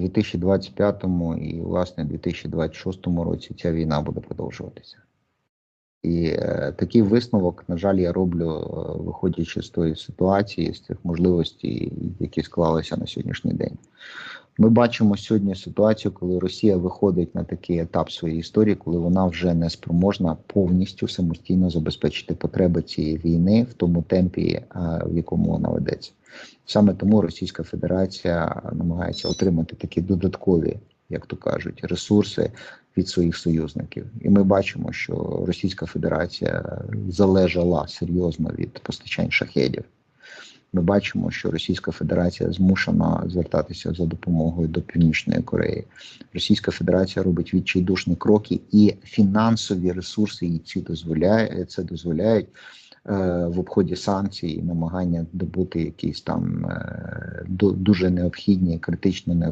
2025 і власне 2026 році ця війна буде продовжуватися. І е, такий висновок, на жаль, я роблю, е, виходячи з тої ситуації, з тих можливостей, які склалися на сьогоднішній день. Ми бачимо сьогодні ситуацію, коли Росія виходить на такий етап своєї історії, коли вона вже не спроможна повністю самостійно забезпечити потреби цієї війни в тому темпі, е, в якому вона ведеться. Саме тому Російська Федерація намагається отримати такі додаткові, як то кажуть, ресурси від своїх союзників. І ми бачимо, що Російська Федерація залежала серйозно від постачань шахедів. Ми бачимо, що Російська Федерація змушена звертатися за допомогою до Північної Кореї. Російська Федерація робить відчайдушні кроки, і фінансові ресурси їй ці дозволяє це дозволяють е, в обході санкцій і намагання добути якісь там е, дуже необхідні, критично необхідні.